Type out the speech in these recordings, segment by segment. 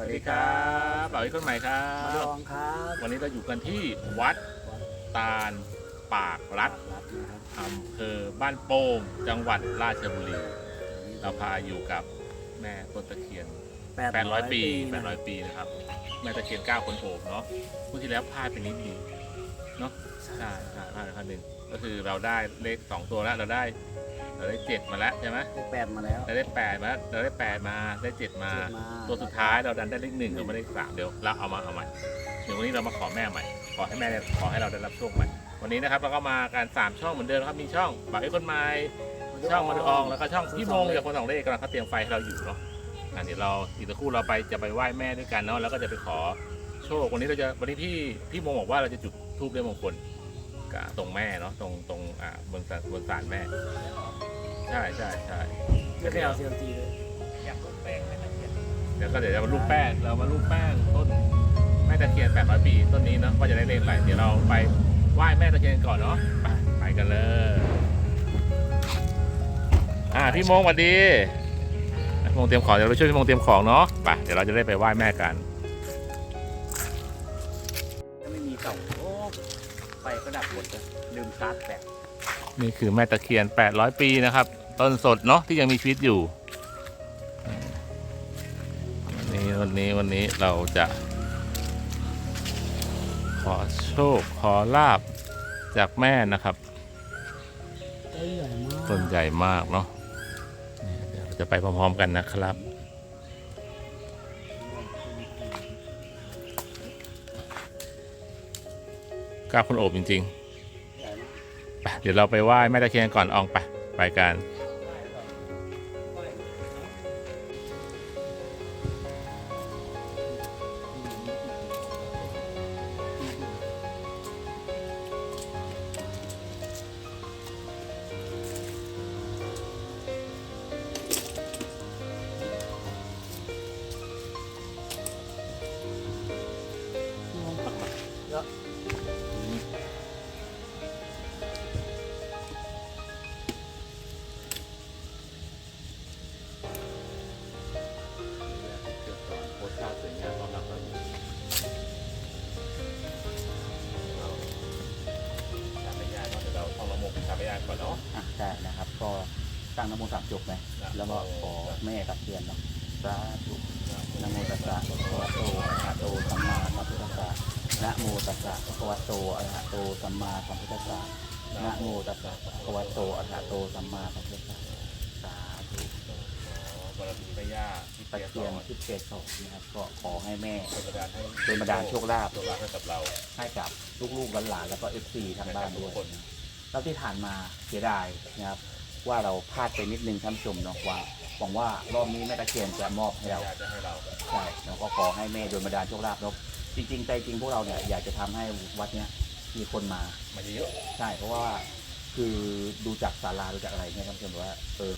วัสดีครับบ่าวอีกคนใหม่ครัมาบ ลองครับวันนี้เราอยู่กันที่วัดตาลปากรัดรัดนะครับอำเภอบ้านโป่งจังหวัดราชบุรี เราพาอยู่กับแม่ต้นตะเคียน 800 ปี800 ปีนะครับ แม่ตะเคียน9คนโอบเนาะเมื่อที่แล้วพลาดไปนิดเดียวเนาะ ใช่ใช่พลาดไปครั้งหนึ่งก็คือเราได้เลข 2 ตัวแล้วเราได้ เราได้7มาแล้วใช่ไหมได้แปดมาแล้ว เราได้8มาแล้วเราได้8มาได้7มา เจ็ดมา ตัวสุดท้ายเราดันได้เลขหนึ่งเราไม่ได้สามเดี๋ยวเราเอามาเอาใหม่เดี๋ยววันนี้เรามาขอแม่ใหม่ ขอให้แม่ขอให้เราได้รับโชคใหม่ วันนี้นะครับเราก็มากันสามช่องเหมือนเดิมนะครับมีช่องบ่าวไอ้คนใหม่ช่องมาดูอองแล้วก็ช่องพี่มงจากคนสองเลขกำลังเขาเตรียมไฟให้เราอยู่เนาะอะเดี๋ยวเราอีกสักครู่เราไปจะไปไหว้แม่ด้วยกันเนาะแล้วก็จะไปขอโชควันนี้เราจะวันนี้พี่พี่มงบอกว่าเราจะจุดธูปเรียกมงคลกับ ตรงแม่เนาะตรงตรงอ่าบนศาลบนศาลแม่ ใช่ใช่ใช่ไม่ได้เอาเซียมซีเลยอยากรูปแป้งแม่ตะเคียนเดี๋ยวก็เดี๋ยวจะมารูปแป้งเรามารูปแป้งต้นแม่ตะเคียน800ปีต้นนี้เนาะว่าจะได้เลขอะไรเดี๋ยวเราไปไหว้แม่ตะเคียนก่อนเนาะไปไปกันเลยอ่าพี่มงสวัสดีพี่มงเตรียมของเดี๋ยวเราช่วยพี่มงเตรียมของเนาะไปเดี๋ยวเราจะได้ไปไหว้แม่กัน ลยลืมชาร์จแบตนี่คือแม่ตะเคียน 800 ปีนะครับ ต้นสดเนาะที่ยังมีชีวิตอยู่ วันนี้วันนี้วันนี้เราจะ ขอโชค ขอลาบจากแม่นะครับ ต้นใหญ่มากต้นใหญ่มากเนาะนี่เดี๋ยวเราจะไปพร้อมๆกันนะครับกล้าคนโอบจริงใหญ่มากๆไป เดี๋ยวเราไปไหว้แม่ตะเคียนก่อนอองไปไปกัน นาะอะได้นะครับ ก็ตั้งนโมสามจบไหมแล้วก็ขอแม่ตะเคียนเนาะสาธุนะโมตัสสะภะคะวะโตอะระหะโตสัมมาสัมพุทธัสสะนะโมตัสสะภะคะวะโตอะระหะโตสัมมาสัมพุทธัสสะนะโมตัสสะภะคะวะโตอะระหะโตสัมมาสัมพุทธัสสะสาธุบารมีแม่ย่าที่ตะเปียเคียนสอนที่เกศสองนะครับก็ขอให้แม่โดนบันดาลให้โดนบันดาลโชคลาภโชคลาภให้กับเราให้กับลูกๆหลานๆแล้วก็เอฟซีทางบ้านด้วย ทุกคนแล้วที่ผ่านมาเสียดายนะครับว่าเราพลาดไปนิดนึงท่านผู้ชมเนาะว่าหวังว่ารอบนี้แม่ตะเคียนจะมอบให้เราอยากจะให้เราใช่แล้วก็ขอให้แม่โดนบันดาลโชคลาภเนาะจริง ๆ ใจจริงพวกเราเนี่ยอยากจะทำให้วัดเนี้ยมีคนมา มาเยอะ ใช่เพราะว่าคือดูจากศาลาดูจากอะไรเนี่ยท่านผู้ชมว่าเออ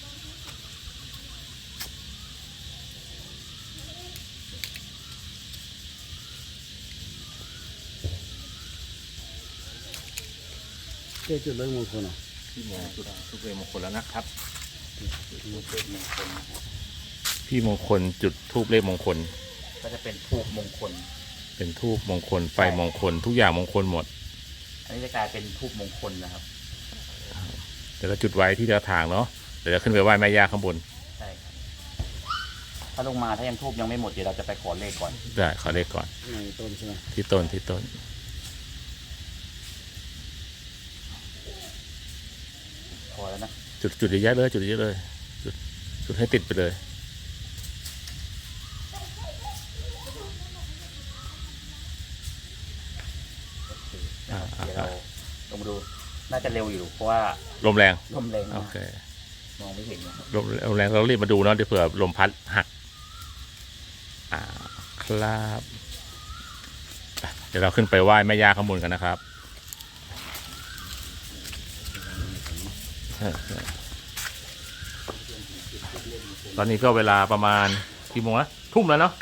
เจ๊จุดเรื่องมงคลเหรอพี่มงจุดทุกเรมงคลแล้วนะครับพี่มงคลจุดทูบเลขมงคล ก็จะเป็นทูบมงคล เป็นทูบมงคล ไฟมงคล ทุกอย่างมงคลหมด อันนี้จะกลายเป็นทูบมงคลนะครับ เดี๋ยวเราจุดไว้ที่กระถางเนาะ เดี๋ยวจะขึ้นไปไหว้แม่ย่าข้างบน ใช่ครับ ถ้าลงมาถ้ายังทูบยังไม่หมดเดี๋ยวเราจะไปขอเลขก่อน ได้ขอเลขก่อนในต้นใช่ไหมที่ต้นที่ต้น พอ แล้วนะจุดจุดเยอะๆเลย จุดเยอะๆเลย จุดจุดให้ติดไปเลย อ่าอ่าเดี๋ยวเราลงมาดู น่าจะเร็วอยู่เพราะว่าลมแรงลมแรงโอมากเคมองไม่เห็นนะครับลมลมแรงเรารีบมาดูเนาะเดี๋ยวเผื่อลมพัดหัก อ่า ครับอะเดี๋ยวเราขึ้นไปไหว้แม่ย่าข้างบนกันนะครับ ใช่ใช่ตอนนี้ก็เวลาประมาณกี่โมงนะทุ่มแล้วเนาะ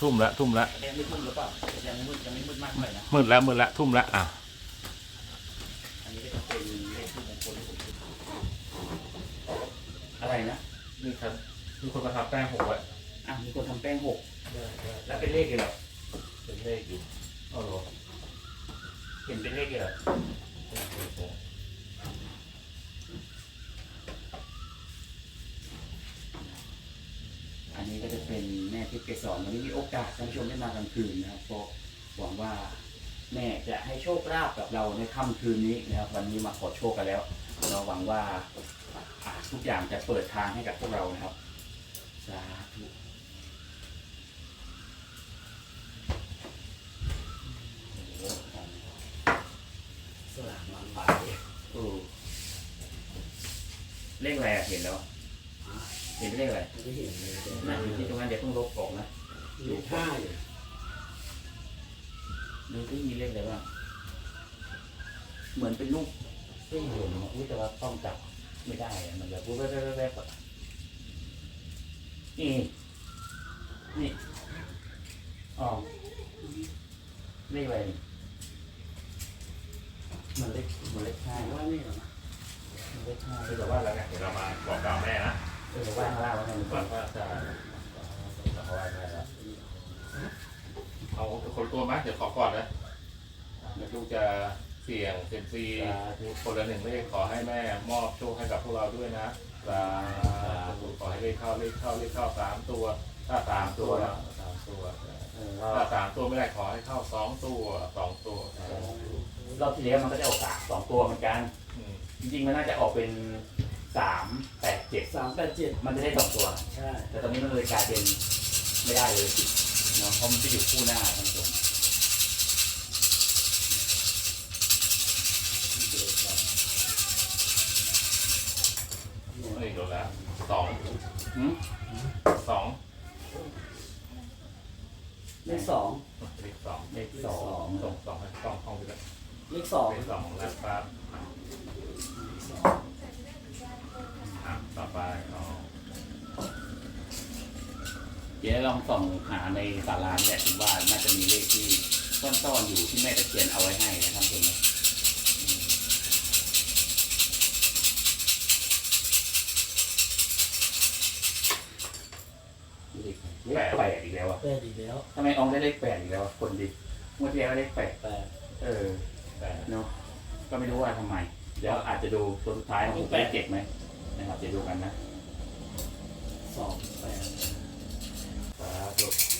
ทุ่มแล้วทุ่มแล้วยังไม่มืดหรือเปล่ายังมืดยังไม่มืดมากเลยนะมืดแล้วมืดแล้วทุ่มแล้วอะอันนี้ก็จะเป็นเลขทูบมงคลที่ผมจุดอะไรนะนี่ครับมีคนมาทำแป้งหกไว้อะมีคนทำแป้งหกแล้วเป็นเลขอยู่เหรอเป็นเลขอยู่โอ้โหเห็นเป็นเลขอยู่เหรอ นนี้ก็จะเป็นแม่ทิพย์เกสรวันนี้มีโอกาสท่านผู้ชมได้มากลางคืนนะครับก็หวังว่าแม่จะให้โชคลาภกับเราในค่ำคืนนี้นะครับ วันนี้มาขอโชคกันแล้ว เราหวังว่าอ่าทุกอย่างจะเปิดทางให้กับพวกเรานะครับสาธุโอ้โหสลากมาไปเออเลขอะไรอะเห็นแล้ว เห็นเลขอะไรไม่ได้เห็นเลยนะอยู่ที่ตรงนั้นเดี๋ยวเพิ่งลบออกนะมีท่าอยู่ดูที่มีเลขอะไรบ้างเหมือนเป็นรูปเส้นเหลืองอะอุ๊ยแต่ว่าต้องจับไม่ได้อะมันแบบแว๊บๆๆๆอะนี่นี่อ๋อเลขอะไรนี่มันเลขมันเลขห้าว่านี่เหรอนะมันเลขห้าคือแต่ว่าแล้วไงเดี๋ยวเรามาบอกกล่าวแม่นะ เออว่าข้างล่างว่าไงมันก่อนว่าจะเอาไว้ได้แล้วเอาคนตัวไหมเดี๋ยวขอก่อนนะเดี๋ยวลูกจะเสี่ยงเซยมซีคนละหนึ่งเลขขอให้แม่มอบโชคให้กับพวกเราด้วยนะสาธุขอให้เลขเข้าเลขเข้าเลขเข้าสามตัว ถ้าสามตัวแล้วสามตัวถ้าสามตัวไม่ได้ขอให้เข้าสองตัวสองตัวรอบที่แล้วมันก็จะออกสามสองตัวเหมือนกัน จริงๆมันน่าจะออกเป็น สามแปดเจ็ดสามแปดเจ็ดมันจะได้สองตัว ใช่แต่ตอนนี้มันเลยกลายเป็นไม่ได้เลยเนาะเพราะมันจะอยู่คู่หน้าท่านผู้ชมเฮ้ยโดนแล้วสองหืมสองเลขสองเลขสองเลขสองส่งสองให้กล้องห้องไปเลยเลขสองเลขสองนะครับอ่ะต่อไปอ๋อเดี๋ยวลองส่องหาในศาลาเนี่ยคิดว่าน่าจะมีเลขที่ซ่อนๆอยู่ที่แม่ตะเคียนเอาไว้ให้นะท่านผู้ชมนะอืมเลขเลขแปดอีกแล้วอะแปดอีกแล้วทำไมอองได้เลขแปดอีกแล้วอะคนดีเมื่อที่แล้วเลขแปดแปดเออแต่เนาะก็ไม่รู้ว่าทำไม เดี๋ยวอาจจะดูตัวสุดท้ายของผมเลขเจ็ดไหม นะครับเดี๋ยวดูกันนะสองแปดสาธุ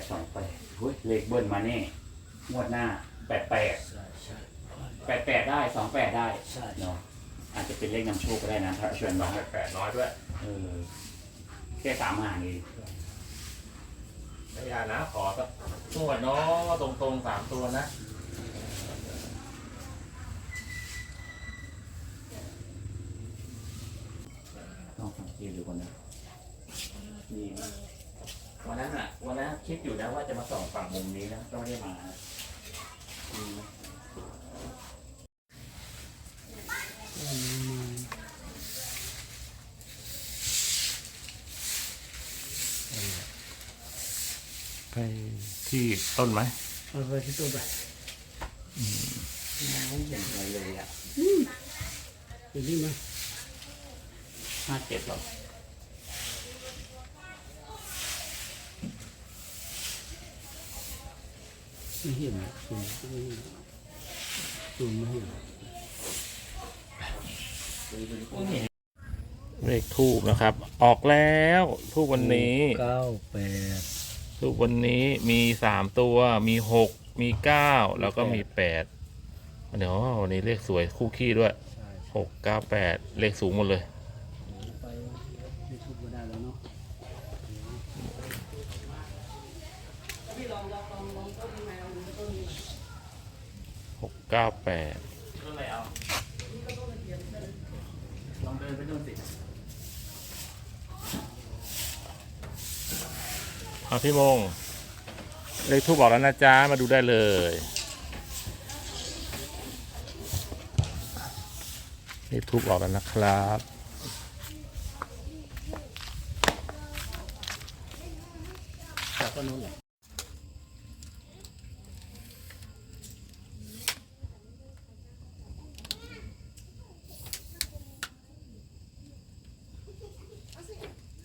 ดสองแปดเฮ้ยเลขเบิ้ลมาแน่งวดหน้าแปดแปดใช่ใช่แปดแปดได้สองแปดได้ใช่เนาะอาจจะเป็นเลขนำโชคก็ได้นะถ้าชวนสอน้องงแปดแปดน้อยด้วยเออแค่สามหางเองไม่ยากนะขอสักงวดเนาะตรงตรงๆสามตัวนะต้องสังเกตดูก่อนนะนี่นะ วันนั้นอะวันนั้นคิดอยู่นะว่าจะมาส่องฝั่งมุมนี้นะก็ไม่ได้มาดีนะไปที่ต้นไหมเอาไปที่ตัวไปไม่เห็นอะไรเลยอะเห็นนี่ไหมห้าเจ็ดหรอ ไม่เห็นซูมซูมไม่เห็นไม่เห็นเลขทูบนะครับ ออกแล้วทูบวันนี้เก้าแปดทูบวันนี้มีสามตัวมีหกมีเก้าแล้วก็มีแปดเดี๋ยววันนี้เลขสวยคู่ขี้ด้วยหกเก้าแปดเลขสูงหมดเลย ไปไม่ทุบก็ได้แล้วเนาะ หก เก้าแปดก็เลยเอาอไปดูสิเอาพี่มง เลขทูบบอกแล้วนะจ๊ะ มาดูได้เลย เลขทูบบอกแล้วนะครับ จากต้นนู้นแหละ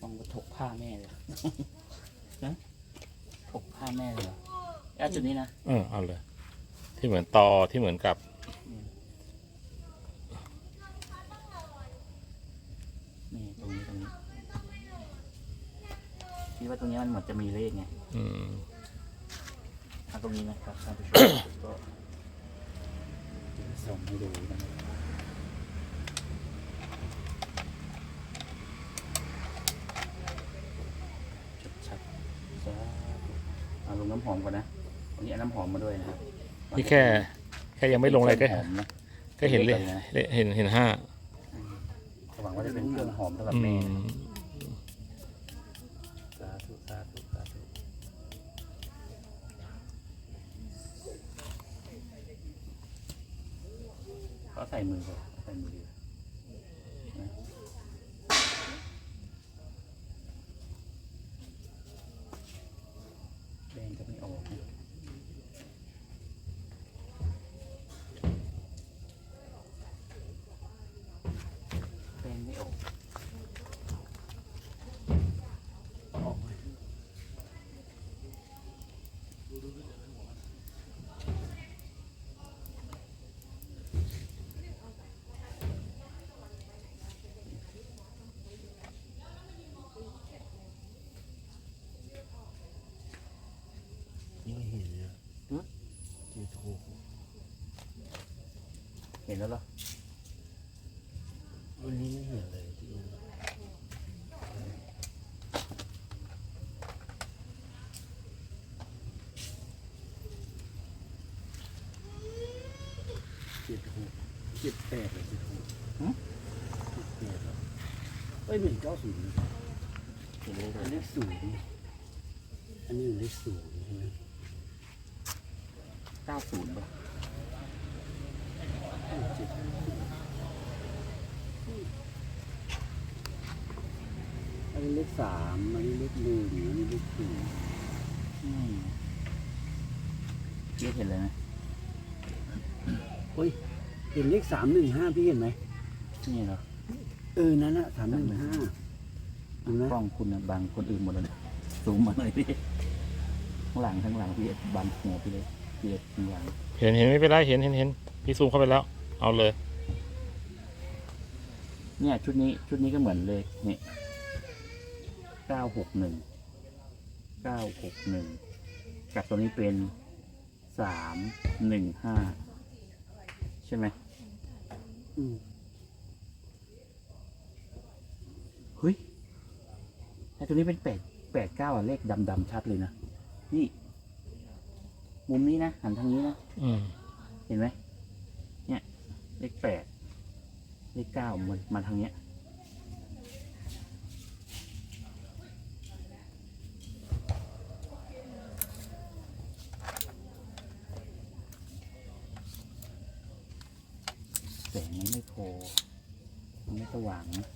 ต้องไปถกผ้าแม่เลย นะถกผ้าแม่เลยเหรอเอาจุดนี้นะ เออเอาเลย ที่เหมือน ตอที่เหมือนกับ นี่ตรงนี้ตรงนี้คิดว่าตรงนี้มันเหมือนจะมีเลขไงอืมเอาตรงนี้นะครับท่านผู้ชมก็ส่งให้ดูนะชัดๆสาธุเอาลงน้ำหอมก่อนนะวันนี้เอาน้ำหอมมาด้วยนะครับ นี่แค่ แค่ยังไม่ลงอะไรก็ หอมนะก็เห็นเลยเห็นเห็นห้าหวังว่าจะเป็นเครื่องหอมสำหรับอืแม่ม สาธุสาธุสาธุก็ใส่มือก่อนใส่มือดีกว่านะแดงจะไม่ออกนะแดง ไม่ออกออกไหมไม่เห็นเลยที่ถูกเห็นแล้วเหรอวั นี้ไม่เห็นเลยที่อื่นเจ็ดหกเจ็ดแปดเลยเจ็ดหกหึเจ็ดแปดแล้วเอ้ยหนึ่งเก้าศูนย์เห็นเลยอันเลขศูนย์อันนี้เลขศูนย์ใช่ไหมเก้าศูนย์ป่ะเจ็ด นนี้เลขสามอันนี้เลขหนึ่งอันนี้เลขสี่อืมเจ๊เห็นเลยนะเฮ้ยเห็นเลขสามหนึ่งห้าพี่เห็นไหมนี่เหรอเออนั่นอะสามหนึ่งห้าเห็นไหมกล้องคุณนะบังคนอื่นหมดเลยนะซูมมาหน่อยพี่ข้างหลังข้างหลังพี่เอ็ดบังหัวพี่เลยพี่เอ็ดข้างหลังเห็นเห็นไม่เป็นไรเห็นเห็นเห็นพี่ซูมเข้าไปแล้ว เอาเลย เนี่ยชุดนี้ชุดนี้ก็เหมือนเลยนี่ เก้าหกหนึ่งเก้าหกหนึ่งกับตัวนี้เป็นสามหนึ่งห้าใช่ไหมอืมเฮ้ยแต่ตัวนี้เป็นแปดแปดเก้าอะเลขดำดำๆชัดเลยนะ นี่ มุมนี้นะ หันทางนี้นะอืมเห็นไหมเนี่ย เลขแปดเลขเก้ามันมาทางเนี้ย งมันไม่พอมันไม่สว่างนะ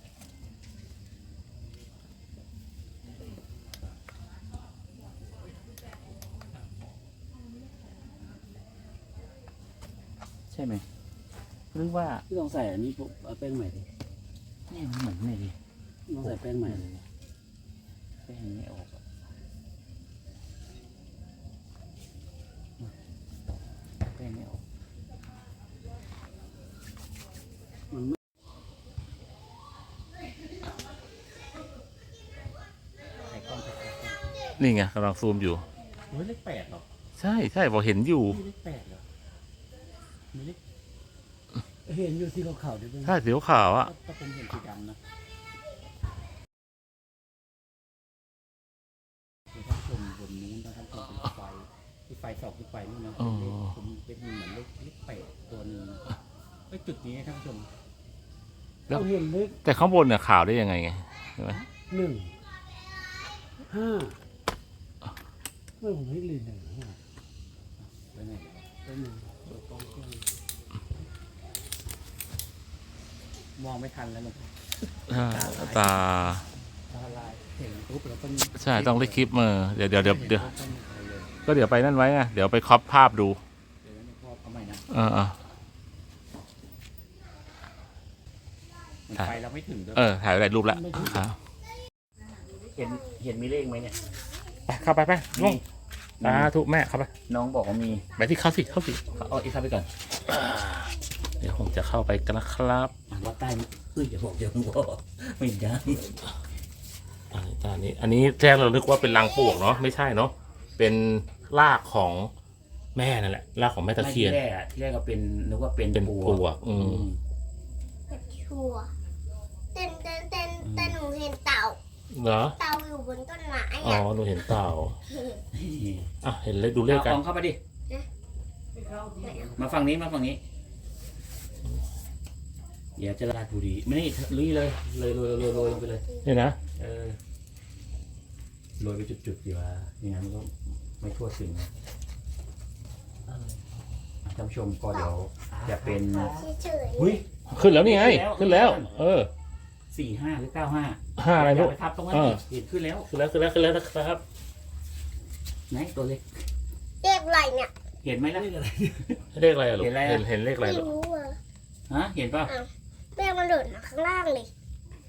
ใช่ไหมหรือว่าพี่ลองใส่อันนี้ปุ๊บเอาแป้งใหม่ดิเนี่ยมันเหมือนไงดิลองใส่แป้งใหม่เลยแป้งไม่ออกอะแป้งไม่ออก มันไม่ ใส่กล้องไป นี่ไงกำลังซูมอยู่เฮ้ยเลขแปดเหรอใช่ใช่บอกเห็นอยู่มีเลขแปดเหรอมีเลขเห็นอยู่ที่เขาขาวๆด้วยเป็นใช่สีขาวๆอะถ้าผมเห็นสีดำนะเดี๋ยวท่านผู้ชมบนนู้นนะครับผมเป็นไฟที่ไฟสองขึ้นไปนู่นนะอ๋อเลขผมเป็นเหมือนเลขเลขแปดตัวหนึงไอ้ยจุดนี้นะท่านผู้ชมแล้วเราเห็นเลขแต่ข้างบนเนี่ยขาวได้ยังไงไงใช่ไหมหนึ่งห้า ไม่ผมให้เลยหนึ่งห้าไปไหนแล้วหนึ่งเปิดกล้องกล้องมองไม่ทันแล้วมันอ่าตา ตาลายเห็นปุ๊บแล้วก็ใช่ต้องเล่คลิปมือเดี๋ยวเดี๋ยวเดี๋ยวเดี๋ยวห็นปุ๊บก็ไม่ไปเลยก็เดี๋ยวไปนั่นไว้ไงเดี๋ยวไปครอปภาพดูเดี๋ยวนั้นพ่อเอาใหม่นะเออเออมันถ่ายไปเราไม่ถึงด้วยเออถ่ายหลายรูปแล้วครับ เห็นเห็นมีเลขไหมเนี่ย ไปเข้าไปไปล่วงสาธุแม่เข้าไปน้องบอกว่ามีไปที่เข้าสิเข้าสิเอาอีกครับไปก่อนเดี๋ยวผมจะเข้าไปกันนะครับอะวัดใต้นี่เฮ้ยอย่าบอกอย่าบอกไม่ได้อันนี้อันนี้อันนี้แรกเรานึกว่าเป็นรังปลวกเนาะไม่ใช่เนาะเป็นรากของแม่นั่นแหละรากของแม่ตะเคียนไม่ที่แรกอะที่แรกก็เป็นนึกว่าเป็นเป็นปลวกอืมชัวร์แต่แต่แต่แต่หนูเห็นเต่า เหรอเต่าอยู่บนต้นไม้อ๋ออะหนูเห็นเต่าอืมอะเห็นเลขดูเลขกัเอานของเข้าไปดิ มาฝั่งนี้มาฝั่งนี้ เดี๋ยวจะลาดบุรีไม่นี่ลุยเลยเลยโรยโรยโรยลงไปเลยนี่นะเออโรยไปจุดๆดีกว่าอย่างนั้นมันก็ไม่ทั่วถึงนะท่านผู้ชมก็เดี๋ยวจะเป็นเฉยหุ้ย ขึ้นแล้วนี่ไง ขึ้ขึ้นนแล้แล้ววเออ สี่ห้าหรือเก้าห้า ห้าอะไรลูก ไปทับตรงนั้นเออเห็นขึ้นแล้ว ขึ้นแล้วขึ้นแล้วขึ้นแล้วนะครับ ไหนตัวเล็กๆเรียกอะไรเนี่ยเห็นไหมล่ะ เลขอะไรอะลูกเห็นอะไรอะ เห็นเห็นเลขอะไรไม่ลูกรู้อะฮะ เห็นป่ะแป้งมันหล่นมาข้างล่างเลย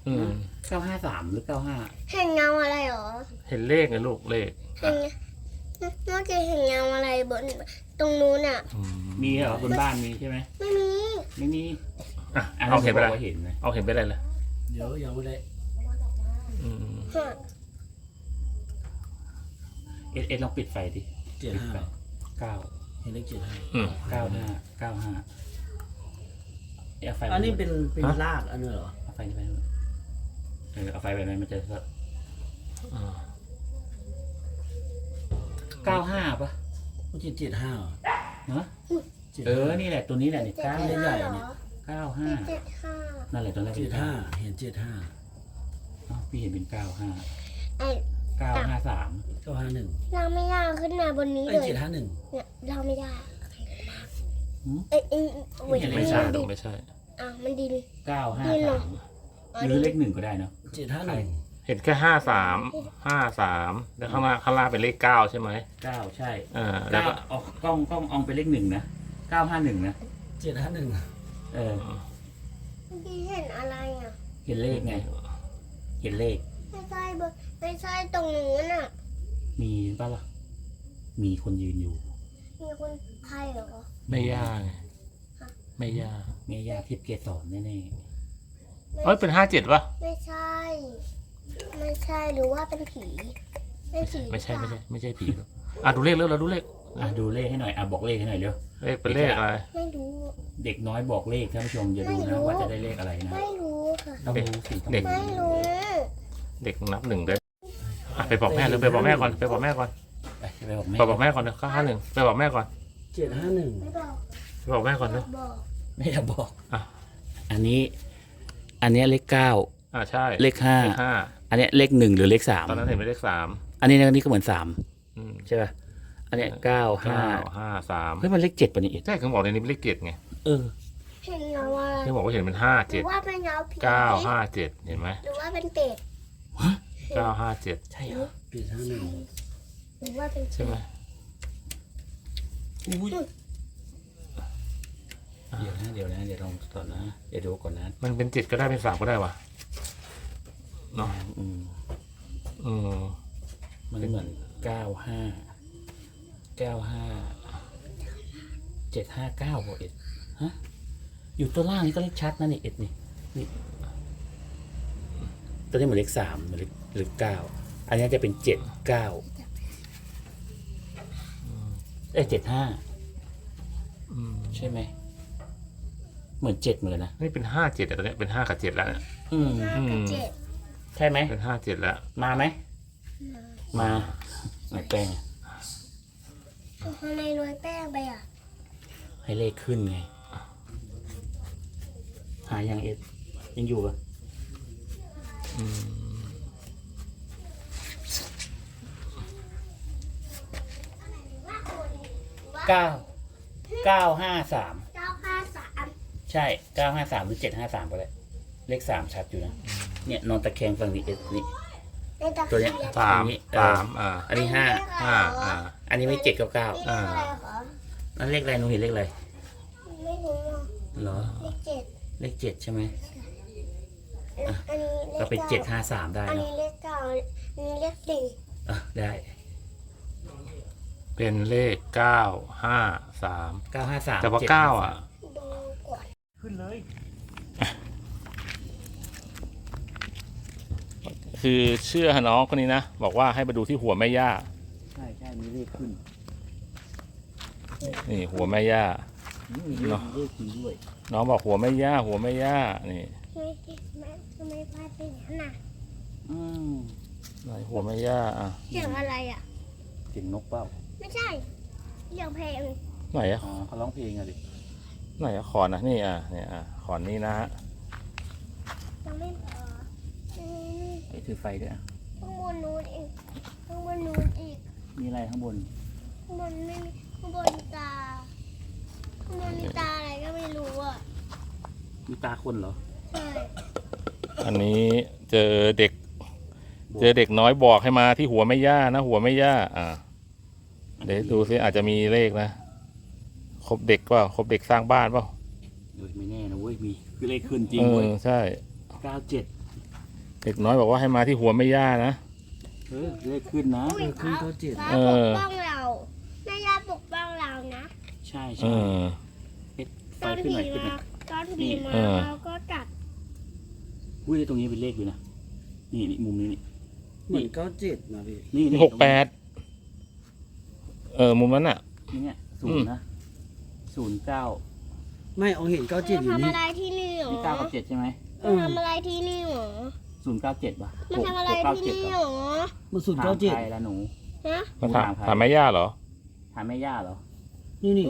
อืมเก้าห้าสามหรือเก้าห้าเห็นเงาอะไรหรอเห็นเลขไงลูกเลขเห็นเมื่อกี้เห็นเงาอะไรบนตรงนู้นอะ อืมีเหรอบนบ้านมีใช่ไหมไม่มีไม่มีอะอันเอานั้นเห็นไปบเลอกยว่าเห็นนะเอาเห็นไปเลยเลยเดี๋ยวยังไม่ได้ อืมฮะเอ็ดเอ็ดลองปิดไฟดิเจ็ดปิดห้าไฟเก้าเห็นเลขเจ็ดห้าอืม เก้าห้าเก้าห้าเอาไฟอันนี้เป็นเป็นฮะ รากอันนี้เหรอเอาไฟไปนู่นเออเอาไฟไปนั้นมันจะอ่าเก้าห้าป่ะมันจะเจ็ดห้าเหรอฮะเจ็ดเออนี่แหละตัวนี้แหละนี่เจ็ดเก้าห้าใหญ่เหรเนี่อยเก้าห้าเจ็ดห้านั่นแหละตัวแรกเจ็เป็ดนเก้าห้าเห็นเจ็ดห้า อ้าวพี่เห็นเป็นเก้าห้าไอ้เก้าห้าสามเก้าห้าหนึ่งเราไม่ยากขึ้นมาบนนี้ไอ้เลยเจ็ดห้าหนึ่งเนี่ยเราไม่ยากเอ้ยเอ้ยเว้ยไม่ใช่มันลูดิกไม่ใช่ อะมันดิน เก้าห้านี่เหรสาอมอ๋อหรือดินเลขหนึ่งก็ได้เนาะ เจ็ดห้าหนึ่งเห็นแค่ห้าสามห้าสามแล้วข้างล่างข้างล่างเป็นเลขเก้าใช่ไหมเก้าใช่อ่าแล้วเก้าก็ออกกล้องกล้องอองเป็นเลขหนึ่งนะเก้าห้าหนึ่งนะ เจ็ดห้าหนึ่งเออ เมื่อกี้เห็นอะไรอะ เห็นเลขไง เห็นเลข ไม่ใช่บนไม่ใช่ตรงนู้นอะ มีป่ะล่ะ มีคนยืนอยู่ มีคนใครเหรอ ไม่ยากไงไม่ยากเมียยาทิพย์เกสรแน่เอ้ยเป็นห้าเจ็ดป่ะ ไม่ใช่ ไม่ใช่หรือว่าเป็นผีไม่ผีไม่ใช่ไม่ใช่ไม่ใช่ผีหรอกอะดูเลขแล้วเราดูเลขๆอะดูเลขให้หน่อย อะบอกเลขให้หน่อยเร็ว เลขเป็นเลขอะไร ไม่รู้ เด็กน้อยบอกเลขท่านผู้ชมอย่าดูไม่รู้ นะว่าจะได้เลขอะไรนะไม่รู้ค่ะ ต้องรู้สิต้องเด็ก ไม่รู้ เด็กนับหนึ่งได้อะไปบอกแม่เลยไปบอกแม่ก่อนไปบอกแม่ก่อนไปไปบอกแม่ไปบอกแม่ก่อนเลยข้าห้าหนึ่งไปบอกแม่ก่อนเจ็ดห้าหนึ่งไม่บอกไปบอกแม่ก่อนเนอะบอกไม่จะบอก อะอันนี้ อันเนี้ยเลขเก้าอ่าใช่เลขห้าเลขห้าอันเนี้ยเลขหนึ่งหรือเลขสามตอนนั้นเห็นเป็นเลขสามอันนี้นะอันนี้ก็เหมือนสามอืมใช่ป่ะอันเนี้ยเก้าห้าเก้าห้าสามเฮ้ยมันเลขเจ็ดป่ะนี่เอ็ดใช่คือบอกในนี้เป็นเลขเจ็ดไงเออเห็นเงาอะไรที่บอกว่าเห็นเป็นห้าหรืเจ็ดอว่าเป็นเงาผีเก้าห้าเจ็ดเห็นไหมหรือว่าเป็นเป็ด เก้าห้าเจ็ดใช่เหรอเจ็ดห้าหนึ่งหรือว่าเป็นใช่ไหมอุ้ยเดี๋ยวนะเดี๋ยวนะเดี๋ยวลองก่อนนะเดี๋ยวดูก่อนนะมันเป็นเจ็ดก็ได้เป็นสามก็ได้วะเนาะอืมอืมมันเหมือนเก้าห้าเก้าห้าเจ็ดห้าเก้าบอกเอ็ดฮะอยู่ตัวล่างนี่ก็เลขชัดนะนี่เอ็ดนี่นี่ ตัวนี้เหมือนเลขสามเหมือนเลขเลขเก้าอันนี้จะเป็นเจ็ดเก้าเอ้ยเจ็ดห้าอืมใช่ไหมเหมือนเจ็ดเหมือนกันนะนี่เป็นห้าเจ็ดแต่ตอนเนี้ยเป็นห้ากับเจ็ดแล้วเนี่ย อืมห้ากับเจ็ดใช่ไหมเป็นห้าเจ็ดแล้ว มาไหมมาไหนแป้งทำไมโรยแป้งไปอะให้เลขขึ้นไง หายังเอ็ดยังอยู่ปะอืม เก้าเก้าห้าสามเก้าห้าสามใช่เก้าห้าสามหรือเจ็ดห้าสามก็ได้เลขสามชัดอยู่นะ เนี่ยนอนตะแคงฝั่งนี้เอ็ดนี่ในตะตัวเนี้เคียยนสามอันนี้เออสามอ่าอันนี้ห้าห้าอ่า อันนี้ไม่เจ็ดกับเก้านี่อะไรเหรอนั่นเลขอะไรหนูเห็นเลขอะไรไม่รู้อะเหรอเลขเจ็ดเลขเจ็ดใช่ไหม อันนี้เลขก็เป็นเจ็ดห้าสามได้อันเนาะนี้เลขเก้าอันนี้เลขสี่อะได้เป็นเลขเก้าห้าสามเก้าห้าสามแต่ว่าเก้าอะ ดูก่อนขึ้นเลยคือเชื่อน้องคนนี้นะ บอกว่าให้มาดูที่หัวแม่ย่า ใช่ใช่มีเลขขึ้นนี่หัวแม่ย่าอืมมีเลเนขอะมีเลขจริงด้วยน้องบอกหัวแม่ย่า หัวแม่ย่านี่ไม่แม่ทำไมพลาดไปอย่างนั้นน่ะอืมไหนหัวแม่ย่าอะเสียงอะไรอะ เสียงนกเป้าไม่ใช่เสียงเพลงไหนอะอ๋อเขาร้องเพลงอะดิไหนอะขอนนะนี่อะเนี่ยอะขอนนี้นะฮะยังไม่พออืมไอ้ถือไฟด้วยอะข้างบนนู้นอีกข้างบนนู้นอีกมีอะไรข้างบนข้างบนไม่มีข้างบนมีตาข้างบนมีตาอะไรก็ไม่รู้อะมีตาคนเหรอใช่ อันนี้เจอเด็ก เจอเด็กน้อยบอกให้มาที่หัวแม่ย่านะหัวแม่ย่าอะเดี๋ยวดูซิอาจจะมีเลขนะครบเด็กเปล่าครบเด็กสร้างบ้านเปล่าเอ้ยไม่แน่นะเว้ยมีคือเลขขึ้นจริงเอเว้ยอใช่ เก้าเจ็ดเด็กน้อยบอกว่าให้มาที่หัวแม่ย่านะ เออเลขขึ้นนะอุ้ยขึ้นก็เจ็ดฟ้าเอปอกป้องเราแม่ย่าปกป้องเรานะ ใช่เอใช่อ ไฟตอนขึ้นหผีน่อยขึ้นหน่มาอยตอนผีมาเออ เราก็กัด อุ้ยตรงนี้เป็นเลขอยู่นะนี่นี่มุมนี้นี่เหมือนเก้าเจ็ดนะพี่นี่นี่หกแปดเออมุมนั้นอะ นี่เนี่ยศูอืนมย์นะศูนย์เก้าไม่เอาเห็นเก้าเจ็ดมาอยู่ทำนี่อะไรที่นี่หรอนี่เก้ากับเจ็ดใช่ไหมเอมาอทำอะไรที่นี่หรอศูนย์เก้าเจ็ดป่ะมาทำอะไรหกเก้าที่เจ็ดนี่เหรหรออมันศูนย์ถาเก้ามเจ็ดใครละหนูฮะมาถามถามใครถามแม่ย่าเหรอถามแม่ย่าเหรอนี่นี่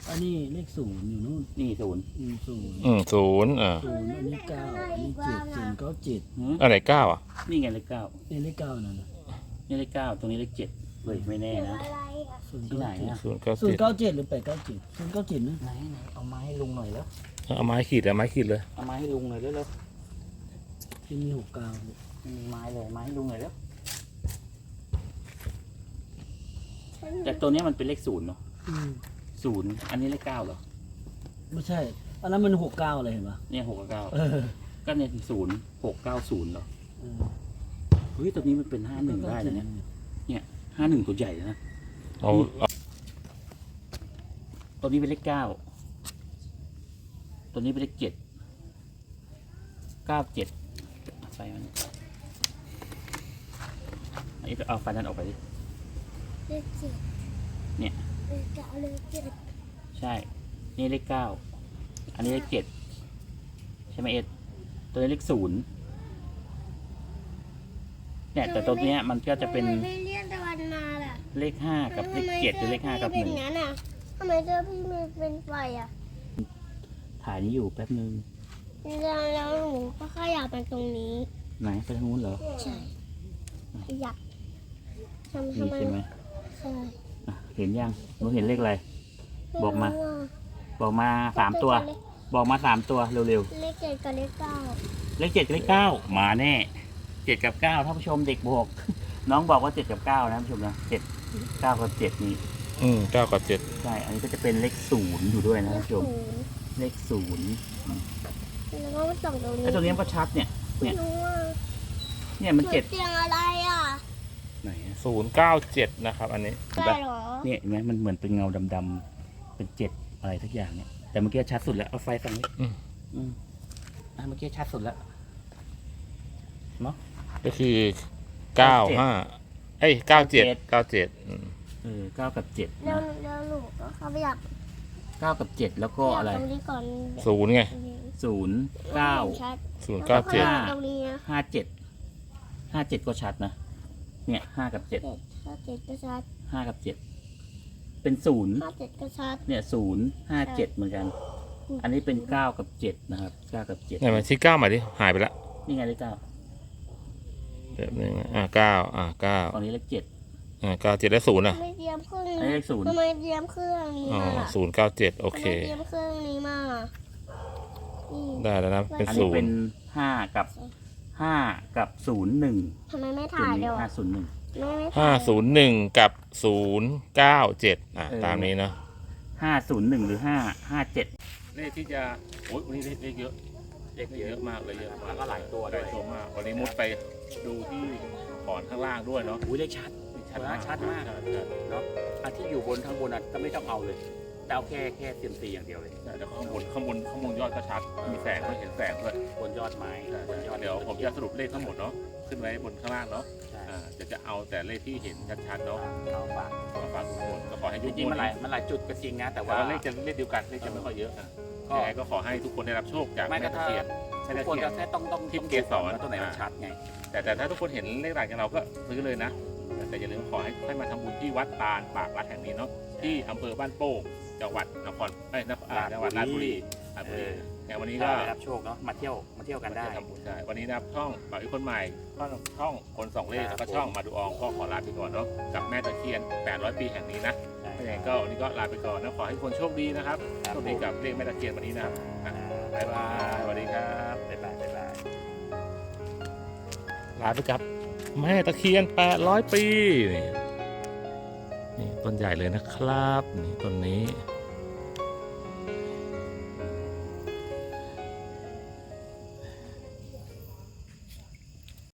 อืมอันนี้เลขศูนย์อยู่นู่นนี่ศูนย์อืมศูนย์อืมศูนย์อ่าศูนย์อันนี้เก้าอันนี้เจ็ดศูนย์เก้าเจ็ดหืออะไรเก้าอะนี่ไงเลขเก้านี่เลขเก้านั่นน่ะนี่เลขเก้าตรงนี้เลขเจ็ดเฮ้ยไม่แน่เกี่ยวนะอะไรอะศูนย์ที่ไหนเก้าเจ็ดอะ ศูนย์เก้าศูนเจ็ดย์เก้าเจ็ดหรือแปดเก้าเจ็ดศูนย์เก้าเจ็ดนะไหนไหนเอาไม้ให้ลุงหน่อยแล้วเอาไม้ขีดเอาไม้ขีดเลย เอาไม้ให้ลุงหน่อยแล้วแล้วที่มีหกเก้ามีไม้เลยไม้ให้ลุงหน่อยแล้วแต่ตัวเนี้ยมันเป็นเลขศูนย์เนาะอืม ศูนย์อันนี้เลขเก้าเหรอ ไม่ใช่ อันนั้นมันหกเก้าเลยเห็นปะเนี่ยหกกับเก้าเออก็เนี่ยศูนย์หกเก้าศูนย์เหรอ เออเฮ้ย ตัวนี้มันเป็นห้าหนึ่งได้นะเนี่ยห้าหนึ่งตัวใหญ่เลยนะ เอาเอาตัวนี้เป็นเลขเก้า ตัวนี้เป็นเลขเจ็ด เก้าเจ็ดไฟมันไอ้เอาไฟนั้นออกไปดิ เลขเจ็ดเนี่ย เลขเก้าเลขเจ็ดใช่ นี่เลขเก้า อันนี้เลขเจ็ดใช่ไหมเอ็ด ตัวนี้เลขศูนย์เนี่ยแต่ตัวเนี้ยมันก็จะเป็นทำไมไม่เรียกตะวันมาล่ะเลขห้ากับเลขเจ็ดหรือเลขห้ากับหนึ่งทำไมเสื้อพี่เป็นงั้นอะทำไมเสื้อพี่มันเป็นไฟอะถ่ายนี้อยู่แป๊บนึงแล้วแล้วหนูก็ขยับมาตรงนี้ ไหนไปทางนู้นเหรอ ใช่ขยับทำนี่ทำไมใช่ไหมใช่ อะเห็นยังหนูเห็นเลขอะไร บอกมาไรู้ะบอกมาสามตัว บอกมาสามตัวเร็วเลขเจ็ดกับเลขเก้าๆเลขเจ็ดกับเลขเก้ามาแน่เจ็ดกับเก้าท่านผู้ชมเด็กบวกน้องบอกว่าเจ็ดกับเก้านะท่านผู้ชมนะเจ็ดเก้ากับเจ็ดนี่อืมเก้ากับเจ็ดใช่อันนี้ก็จะเป็นเลขศูนย์อยู่ด้วยนะเลท่านขผู้ชศูมนย์เลขศูนย์แล้วก็มาส่องตรงนี้ไอ้ตัวนี้มันก็ชัดเนี่ยไม่รู้ว่าเนี่ยมันเจ็ดเสียงอะไรอะไหนอะ ศูนย์เก้าเจ็ดนะครับ อันนี้เห็นใช่ปะเหรอ เนี่ยเห็นไหมมันเหมือนเป็นเงาดำๆเป็นเจ็ดอะไรทักอย่างเนี่ย แต่เมื่อกี้ชัดสุดแล้ว เอาไฟส่องนี้อืม อืมอะเมื่อกี้ชัดสุดแล้ว ก็คือเก้าห้าเอ้ยเก้าเจ็ดเก้าเจ็ดอืมเออเก้ากับเจ็ดแล้วนะแล้วหนูก็เข้าไปอยากเก้ากับเจ็ดแล้วก็อะไรตรงนี้ก่อนศูนย์ไงศูนย์เก้า ชัดศูนย์เก้าเจ็ด แล้วก็ตรงนี้นะห้าเจ็ด ห้าเจ็ดก็ชัดนะ เนี่ยห้ากับเจ็ดเจ็ดห้าเจ็ดก็ชัดห้ากับเจ็ดเป็นศูนย์ห้าเจ็ดก็ชัดเนี่ยศูนย์ห้าเจ็ดเหมือนกัน อันนี้เป็นเก้ากับเจ็ดนะครับเก้ากับเจ็ดไหนมาชี้เก้ามาดิหายไปละนี่ไงเลขเก้าเดี๋ยวนึงนะอ่าเก้าอ่าเก้าตอนนี้เลขเจ็ดอ่าเก้าเจ็ดและศูนย์อะทำไมเตรียมเครื่องอันนี้นี้เลขศูนย์ทำไมเตรียมเครื่องนี้อ๋อมาล่ะศูนย์เก้าเจ็ดโอเค ทำไมเตรียมเครื่องนี้มานี่ได้แล้วนะเป็นอันศูนี้นเป็นย์ห้ากับ ห้ากับศูนย์หนึ่งทำไมไม่จุดถ่ายนี้เดี๋ยวห้าศูนย์หนึ่ง ไม่ไม่ห้าถ่ายศูนย์หนึ่งกับศูนย์เก้าเจ็ดอะเออ ตามนี้เนาะห้าศูนย์หนึ่งหรือห้าห้าเจ็ด เลขที่จะโอ้ยวันนี้เลขเลขเยอะเลขเยอะมากเลยเยอะมากแล้วก็หลายตัวหด้ลาวยยตัวมากวันนี้มุดไปดูที่ขอนข้างล่างด้วยเนาะอุ้ยเลขชัด ชัดมากชัดมาก ชัดชัดเนาะอันที่อยู่บนข้างบนอะก็ไม่ต้องเอาเลย แต่เอาแค่แค่เซียมซีอย่างเดียวเลยใช่แล้วก็ข้างบนข้างบนข้างบนยอดก็ชัด มีแสงด้วยเห็นแสงด้วยบนยอดไม้บนยอดเดี๋ยวผมจะสรุปเลขทั้งหมดเนาะ ขึ้นไว้บนข้างล่างเนาะใช่อ่าจะจะเอาแต่เลขที่เห็นชัดๆเนาะเอาฝากขอฝากทุกคนก็ขอให้จทุกริงคๆมันนหลายมันหลายจุดก็จริงนะแต่แต่ว่าว่าเลขจะเลขเดียวกันเลขจะไม่ค่อยเยอะอะก็ ยังไงก็ขอให้ทุกคนได้รับโชคจากไม่ก็แม่ตะถ้า เคียนทุแม่กตะคนเคียก็น แค่ต้องต้องทิพย์เกสร ว่าตัวไหนมันชัดไงแต่แต่ถ้าทุกคนเห็นเลขหลักอย่างเราก็ซื้อเลยนะ แต่อย่าลืมขอให้ให้มาทำบุญที่วัดตาลปากวัดแห่งนี้เนาะที่อำเภอบ้านโป่ง จังหวัดนครเอ้ยนครอ่าจังหวัดราชบุรีราชบุรีเนี่ยวันนี้ก็ก็ ได้รับโชคเนาะมาเที่ยวมาเที่ยวกันได้ ทำบุญได้วันนี้นะครับช่องบ่าวอีกคนใหม่ช่องช่องคนสองเลขครัแล้บวก็ช่องมาดูอองก็ขอลาไปก่อนเนาะกับแม่ตะเคียน 800 ปีแห่งนี้นะยังไงก็วันนี้ก็ลาไปก่อนนะขอให้ทุกคนโชคดีนะครับโชคดีกับเลขแม่ตะเคียนวันนี้นะครับอะบ๊ายบายสวัสดีครับ บ๊ายบายบ๊ายบาย ลาไปกับแม่ตะเคียน 800 ปีนี่ นี่ต้นใหญ่เลยนะครับ นี่ต้นนี้